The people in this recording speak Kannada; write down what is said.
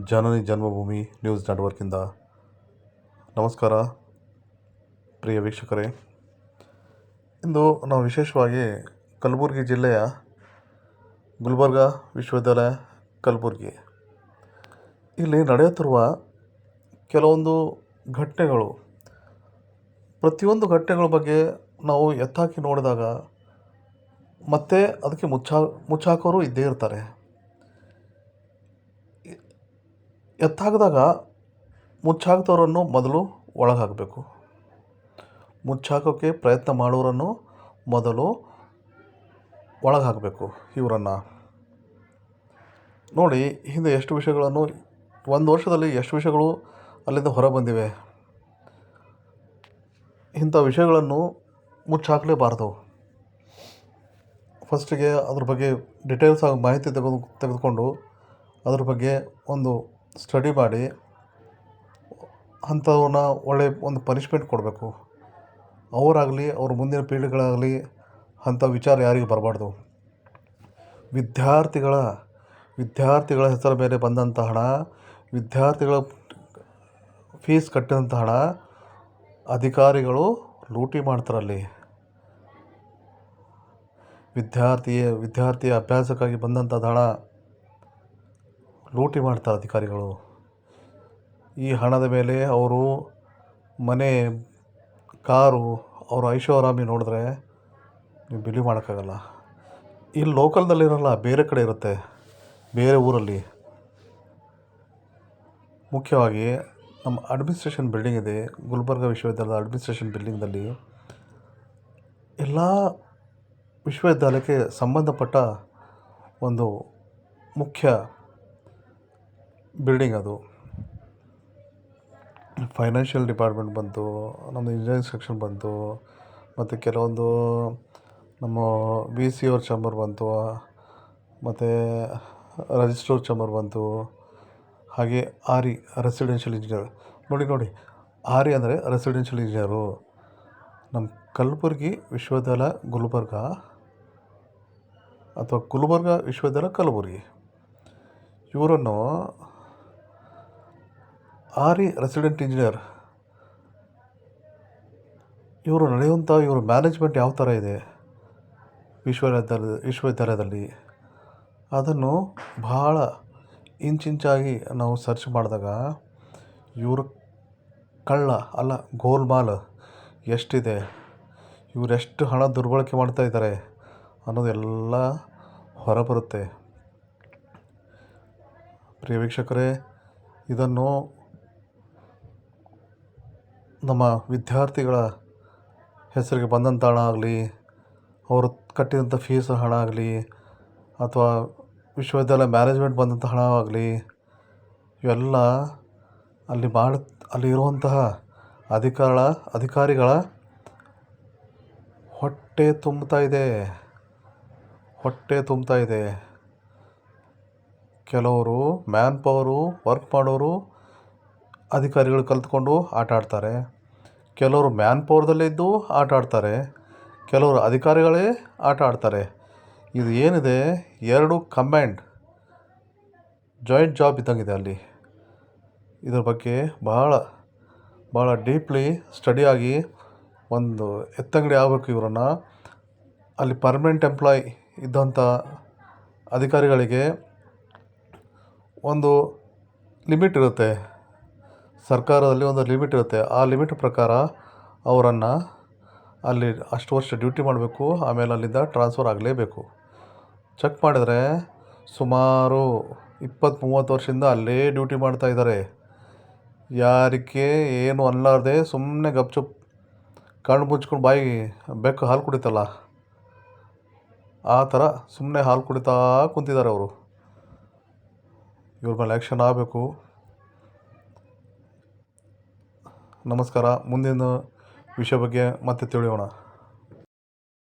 ಜನನಿ ಜನ್ಮಭೂಮಿ ನ್ಯೂಸ್ ನೆಟ್ವರ್ಕಿಂದ ನಮಸ್ಕಾರ. ಪ್ರಿಯ ವೀಕ್ಷಕರೇ, ಇಂದು ನಾವು ವಿಶೇಷವಾಗಿ ಕಲಬುರಗಿ ಜಿಲ್ಲೆಯ ಗುಲ್ಬರ್ಗ ವಿಶ್ವವಿದ್ಯಾಲಯ ಕಲಬುರಗಿ. ಇಲ್ಲಿ ನಡೆಯುತ್ತಿರುವ ಕೆಲವೊಂದು ಘಟನೆಗಳು. ಪ್ರತಿಯೊಂದು ಘಟನೆಗಳ ಬಗ್ಗೆ ನಾವು ಎತ್ತಾಕಿ ನೋಡಿದಾಗ ಮತ್ತೆ ಅದಕ್ಕೆ ಮುಚ್ಚಾ ಮುಚ್ಚಾಕೋರು ಇದ್ದೇ ಇರ್ತಾರೆ. ಎತ್ತಾಕಿದಾಗ ಮುಚ್ಚಾಕ್ದವರನ್ನು ಮೊದಲು ಒಳಗೆ ಹಾಕಬೇಕು ಮುಚ್ಚಾಕೋಕ್ಕೆ ಪ್ರಯತ್ನ ಮಾಡೋರನ್ನು ಮೊದಲು ಒಳಗೆ ಹಾಕಬೇಕು ಇವರನ್ನು. ನೋಡಿ, ಹಿಂದೆ ಎಷ್ಟು ವಿಷಯಗಳನ್ನು, ಒಂದು ವರ್ಷದಲ್ಲಿ ಎಷ್ಟು ವಿಷಯಗಳು ಅಲ್ಲಿಂದ ಹೊರ ಬಂದಿವೆ ಇಂಥ ವಿಷಯಗಳನ್ನು ಮುಚ್ಚಾಕಲೇಬಾರ್ದು. ಫಸ್ಟಿಗೆ ಅದ್ರ ಬಗ್ಗೆ ಡಿಟೇಲ್ಸ್ ಆಗಿ ಮಾಹಿತಿ ತೆಗೆದು, ತೆಗೆದುಕೊಂಡು ಅದ್ರ ಬಗ್ಗೆ ಒಂದು ಸ್ಟಡಿ ಮಾಡಿ ಅಂಥವನ್ನ ಒಳ್ಳೆಯ ಒಂದು ಪನಿಷ್ಮೆಂಟ್ ಕೊಡಬೇಕು. ಅವರಾಗಲಿ, ಅವ್ರ ಮುಂದಿನ ಪೀಳಿಗೆಗಳಾಗಲಿ ಅಂಥ ವಿಚಾರ ಯಾರಿಗೂ ಬರಬಾರ್ದು. ವಿದ್ಯಾರ್ಥಿಗಳ ವಿದ್ಯಾರ್ಥಿಗಳ ಹೆಸರ ಮೇಲೆ ಬಂದಂಥ ಹಣ, ವಿದ್ಯಾರ್ಥಿಗಳ ಫೀಸ್ ಕಟ್ಟಿದಂಥ ಹಣ ಅಧಿಕಾರಿಗಳು ಲೂಟಿ ಮಾಡ್ತಾರಲ್ಲಿ. ವಿದ್ಯಾರ್ಥಿಯ ವಿದ್ಯಾರ್ಥಿಯ ಅಭ್ಯಾಸಕ್ಕಾಗಿ ಬಂದಂಥ ಹಣ ಲೂಟಿ ಮಾಡ್ತಾರೆ ಅಧಿಕಾರಿಗಳು. ಈ ಹಣದ ಮೇಲೆ ಅವರು ಮನೆ, ಕಾರು, ಅವರ ಐಷಾರಾಮಿ ನೋಡಿದ್ರೆ ನೀವು ಬಿಲೀವ್ ಮಾಡೋಕ್ಕಾಗಲ್ಲ. ಇಲ್ಲಿ ಲೋಕಲ್ನಲ್ಲಿರಲ್ಲ, ಬೇರೆ ಕಡೆ ಇರುತ್ತೆ, ಬೇರೆ ಊರಲ್ಲಿ. ಮುಖ್ಯವಾಗಿ ನಮ್ಮ ಅಡ್ಮಿನಿಸ್ಟ್ರೇಷನ್ ಬಿಲ್ಡಿಂಗ್ ಇದೆ, ಗುಲ್ಬರ್ಗ ವಿಶ್ವವಿದ್ಯಾಲಯದ ಅಡ್ಮಿನಿಸ್ಟ್ರೇಷನ್ ಬಿಲ್ಡಿಂಗ್ನಲ್ಲಿ ಎಲ್ಲ ವಿಶ್ವವಿದ್ಯಾಲಯಕ್ಕೆ ಸಂಬಂಧಪಟ್ಟ ಒಂದು ಮುಖ್ಯ ಬಿಲ್ಡಿಂಗ್ ಅದು. ಫೈನಾನ್ಷಿಯಲ್ ಡಿಪಾರ್ಟ್ಮೆಂಟ್ ಬಂತು ನಮ್ಮದು ಇಂಜಿನಿಯರಿಂಗ್ ಸೆಕ್ಷನ್ ಬಂತು, ಮತ್ತು ಕೆಲವೊಂದು ನಮ್ಮ ವಿ ಸಿ ಅವ್ರ ಚಂಬರ್ ಬಂತು, ಮತ್ತು ರಿಜಿಸ್ಟ್ರಾರ್ ಚಂಬರ್ ಬಂತು, ಹಾಗೆ ಆರಿ ರೆಸಿಡೆನ್ಷಿಯಲ್ ಇಂಜಿನಿಯರ್. ನೋಡಿ ನೋಡಿ, ಆರಿ ಅಂದರೆ ರೆಸಿಡೆನ್ಷಿಯಲ್ ಇಂಜಿನಿಯರು. ನಮ್ಮ ಕಲಬುರ್ಗಿ ವಿಶ್ವವಿದ್ಯಾಲಯ ಗುಲ್ಬರ್ಗ ಅಥವಾ ಗುಲ್ಬರ್ಗ ವಿಶ್ವವಿದ್ಯಾಲಯ ಕಲಬುರ್ಗಿ. ಇವರನ್ನು ಆರಿ ರೆಸಿಡೆಂಟ್ ಇಂಜಿನಿಯರ್. ಇವರು ನಡೆಯುವಂಥ ಇವರು ಮ್ಯಾನೇಜ್ಮೆಂಟ್ ಯಾವ ಥರ ಇದೆ? ವಿಶ್ವವಿದ್ಯಾಲಯ ವಿಶ್ವವಿದ್ಯಾಲಯದಲ್ಲಿ. ಅದನ್ನು ಬಹಳ ಇಂಚಿಂಚಾಗಿ ನಾವು ಸರ್ಚ್ ಮಾಡಿದಾಗ ಇವರು ಕಳ್ಳ, ಅಲ್ಲ, ಗೋಲ್ಮಾಲ್ ಎಷ್ಟಿದೆ? ಇವರೆಷ್ಟು ಹಣ ದುರ್ಬಳಕೆ ಮಾಡ್ತಾ ಇದ್ದಾರೆ ಅನ್ನೋದೆಲ್ಲ ಹೊರಬರುತ್ತೆ. ಪ್ರಿಯ ವೀಕ್ಷಕರೇ, ಇದನ್ನು ನಮ್ಮ ವಿದ್ಯಾರ್ಥಿಗಳ ಹೆಸರಿಗೆ ಬಂದಂಥ ಹಣ ಆಗಲಿ, ಅವರು ಕಟ್ಟಿದಂಥ ಫೀಸ್ ಹಣ ಆಗಲಿ, ಅಥವಾ ವಿಶ್ವವಿದ್ಯಾಲಯ ಮ್ಯಾನೇಜ್ಮೆಂಟ್ ಬಂದಂಥ ಹಣ ಆಗಲಿ, ಇವೆಲ್ಲ ಅಲ್ಲಿ ಮಾಡ, ಅಲ್ಲಿ ಇರುವಂತಹ ಅಧಿಕಾರ ಅಧಿಕಾರಿಗಳ ಹೊಟ್ಟೆ ತುಂಬ್ತಾ ಇದೆ. ಹೊಟ್ಟೆ ತುಂಬ್ತಾ ಇದೆ. ಕೆಲವರು ಮ್ಯಾನ್ ಪವರು ವರ್ಕ್ ಮಾಡೋರು ಅಧಿಕಾರಿಗಳು ಕಲಿತ್ಕೊಂಡು ಆಟ ಆಡ್ತಾರೆ. ಕೆಲವರು ಮ್ಯಾನ್ ಪವರ್ದಲ್ಲೇ ಇದ್ದು ಆಟ ಆಡ್ತಾರೆ. ಕೆಲವರು ಅಧಿಕಾರಿಗಳೇ ಆಟ ಆಡ್ತಾರೆ. ಇದು ಏನಿದೆ? ಎರಡು ಕಮ್ಯಾಂಡ್ ಜಾಯಿಂಟ್ ಜಾಬ್ ಇದ್ದಂಗಿದೆ ಅಲ್ಲಿ. ಇದ್ರ ಬಗ್ಗೆ ಭಾಳ ಭಾಳ ಡೀಪ್ಲಿ ಸ್ಟಡಿಯಾಗಿ ಒಂದು ಎತ್ತಂಗಡಿ ಆಗಬೇಕು ಇವರನ್ನು. ಅಲ್ಲಿ ಪರ್ಮನೆಂಟ್ ಎಂಪ್ಲಾಯ್ ಇದ್ದಂಥ ಅಧಿಕಾರಿಗಳಿಗೆ ಒಂದು ಲಿಮಿಟ್ ಇರುತ್ತೆ. ಸರ್ಕಾರದಲ್ಲಿ ಒಂದು ಲಿಮಿಟ್ ಇರುತ್ತೆ. ಆ ಲಿಮಿಟ್ ಪ್ರಕಾರ ಅವರನ್ನು ಅಲ್ಲಿ ಅಷ್ಟು ವರ್ಷ ಡ್ಯೂಟಿ ಮಾಡಬೇಕು, ಆಮೇಲೆ ಅಲ್ಲಿಂದ ಟ್ರಾನ್ಸ್ಫರ್ ಆಗಲೇಬೇಕು. ಚೆಕ್ ಮಾಡಿದರೆ ಸುಮಾರು ಇಪ್ಪತ್ತು ಮೂವತ್ತು ವರ್ಷದಿಂದ ಅಲ್ಲೇ ಡ್ಯೂಟಿ ಮಾಡ್ತಾ ಇದ್ದಾರೆ. ಯಾರಿಗೆ ಏನು ಅನ್ನಲಾರ್ದೆ ಸುಮ್ಮನೆ ಗಪ್ಚುಪ್ ಕಣ್ಣು ಮುಚ್ಕೊಂಡು ಬಾಯಿ ಬೆಕ್ಕು ಹಾಲು ಕುಡಿತಲ್ಲ. ಆ ಥರ ಸುಮ್ಮನೆ ಹಾಲು ಕುಡಿತಾ ಕುಂತಿದ್ದಾರೆ ಅವರು. ಇವ್ರ ಮೇಲೆ ಆ್ಯಕ್ಷನ್ ಆಗಬೇಕು. ನಮಸ್ಕಾರ. ಮುಂದಿನ ವಿಷಯ ಬಗ್ಗೆ ಮತ್ತೆ ತಿಳಿಯೋಣ.